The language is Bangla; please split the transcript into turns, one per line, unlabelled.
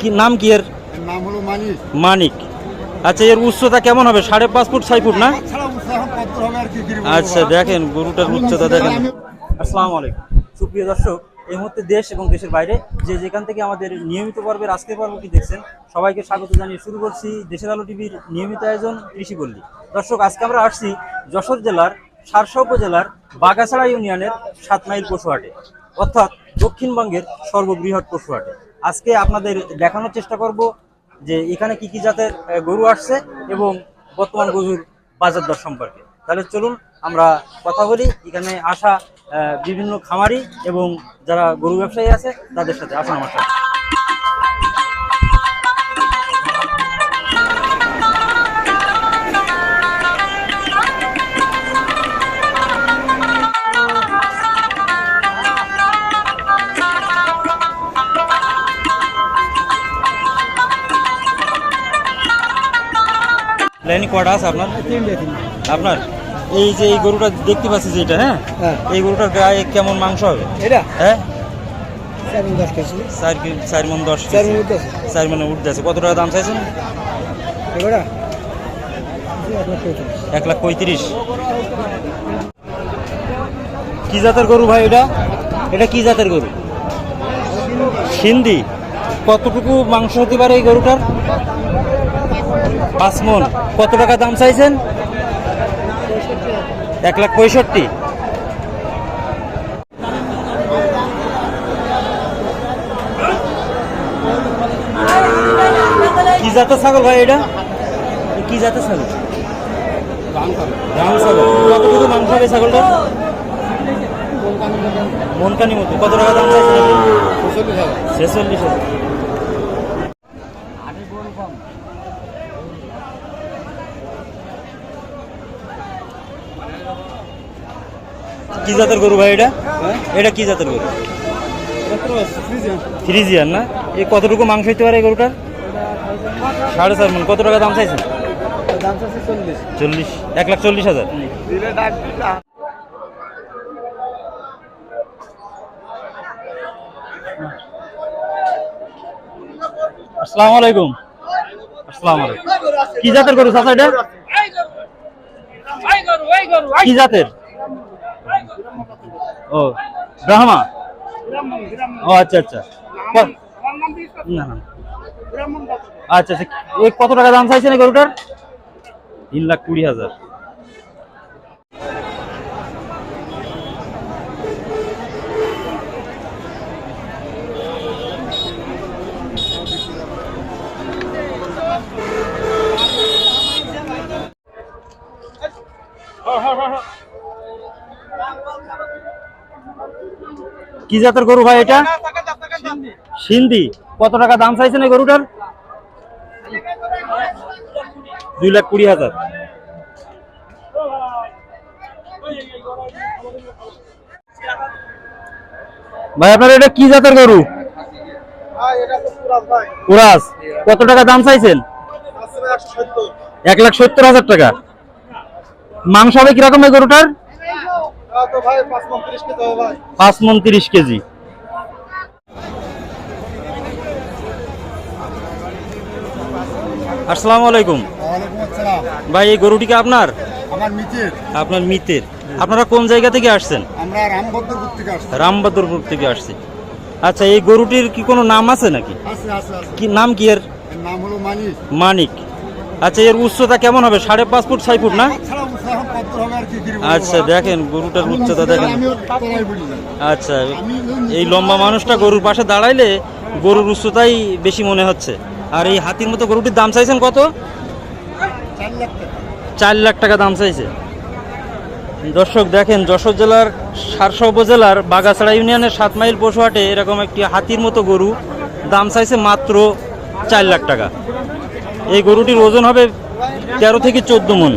কি নাম কি এর?
নাম হলো মানি
মানিক। আচ্ছা এর উচ্চতা কেমন হবে? সাড়ে পাঁচ ফুট ছয় ফুট না? আচ্ছা দেখেন গরুটার উচ্চতা দেখেন। আসসালামু আলাইকুম। সুপ্রিয় দর্শক এই মুহূর্তে দেশ এবং দেশের বাইরে যে যেখান থেকে আমাদের নিয়মিত পর্বের আজকের পর্বটি দেখছেন সবাইকে স্বাগত জানিয়ে শুরু করছি দেশের আলো টিভির নিয়মিত আয়োজন কৃষিপল্লী দর্শক আজকে আমরা আসছি যশোর জেলার সারসা উপজেলার বাগাছড়া ইউনিয়নের সাত মাইল পশুহাটে অর্থাৎ দক্ষিণবঙ্গের সর্ববৃহৎ পশুহাটে। আজকে আপনাদের দেখানোর চেষ্টা করব যে এখানে কি কি জাতের গরু আসছে এবং বর্তমান গরুর বাজার দর সম্পর্কে। তাহলে চলুন আমরা কথা বলি। এখানে আসা বিভিন্ন খামারি এবং যারা গরু ব্যবসায়ী আছে, তাদের সাথে আসুন আমার সাথে। লাইনি কটা আছে আপনার? আপনার? এই যে এই গরুটা দেখতে পাচ্ছি যে এটা হ্যাঁ?
হ্যাঁ।
এই গরুটার গায়ে কেমন মাংস হবে?
এটা?
হ্যাঁ?
চার দশ
চার মন দশ
চার
মনে উঠতে আছে। কত টাকা দাম চাইছেন?
এক লাখ পঁয়ত্রিশ
এক লাখ পঁয়ত্রিশ। কি জাতের গরু ভাই এটা? এটা কি জাতের গরু? সিন্ধি। কতটুকু মাংস হতে পারে এই গরুটার? পাঁচ কত টাকা দাম চাইছেন? এক লাখ পঁয়ষট্টি। কি জাতের ছাগল ভাই এটা? কি জাতের ছাগল? রাম ছাগল। কতটুকু মাংস হবে ছাগলটা মনকানি মতো। কত টাকা দাম চাইছেন? ছেচল্লিশ হাজার। কি জাতের গরু ভাই এটা? এটা কি জাতের গরু? ফ্রিজিয়ান। না? এ কতটুকু মাংস হইতে পারে এই গরুটার? সাড়ে চার মন। কত টাকা দাম চাইছেন?
চল্লিশ।
এক লাখ চল্লিশ হাজার।
দিলে ডাক
আসসালামু আলাইকুম। আসসালামু আলাইকুম। কি জাতের গরু চাচা এটা? কি জাতের? ও ব্রাহ্মা? ও আচ্ছা আচ্ছা। না না। আচ্ছা আচ্ছা। কত টাকা দাম চাইছেন না গরুটার? তিন লাখ কুড়ি হাজার। কি জাতের গরু ভাই এটা? সিন্ধি। কত টাকা দাম চাইছেন এই গরুটার? দুই লাখ কুড়ি হাজার। ভাই আপনার এটা কি জাতের গরু? উরাস কত টাকা দাম চাইছেন? এক লাখ সত্তর হাজার টাকা। মাংস হবে কীরকম এই গরুটার? পাঁচ মন তিরিশ কেজি আসসালামু আলাইকুম। ভাই এই গরুটি কি আপনার?
আমার মিতির।
আপনার মিতের। আপনারা কোন জায়গা থেকে আসছেন?
আমরা থেকে আসছি।
রামবাদুরপুর থেকে আসছি। আচ্ছা এই গরুটির কি কোনো নাম আছে নাকি? কি নাম কি এর?
এর নাম হলো মানি
মানিক। আচ্ছা এর উচ্চতা কেমন হবে? সাড়ে পাঁচ ফুট, ছয় ফুট না? আচ্ছা দেখেন, গরুটার উচ্চতা দেখেন। আচ্ছা এই লম্বা মানুষটা গরুর পাশে দাঁড়াইলে গরুর উচ্চতাই বেশি মনে হচ্ছে। আর এই হাতির মতো গরুটির দাম চাইছেন কত?
চার লাখ টাকা
দাম চাইছে। দর্শক, দেখেন, যশোর জেলার সারসা উপজেলার বাগাছড়া ইউনিয়নের সাত মাইল পশু পশুহাটে এরকম একটি হাতির মতো গরু দাম চাইছে মাত্র চার লাখ টাকা। এই গরুটির ওজন হবে তেরো থেকে চোদ্দ মন।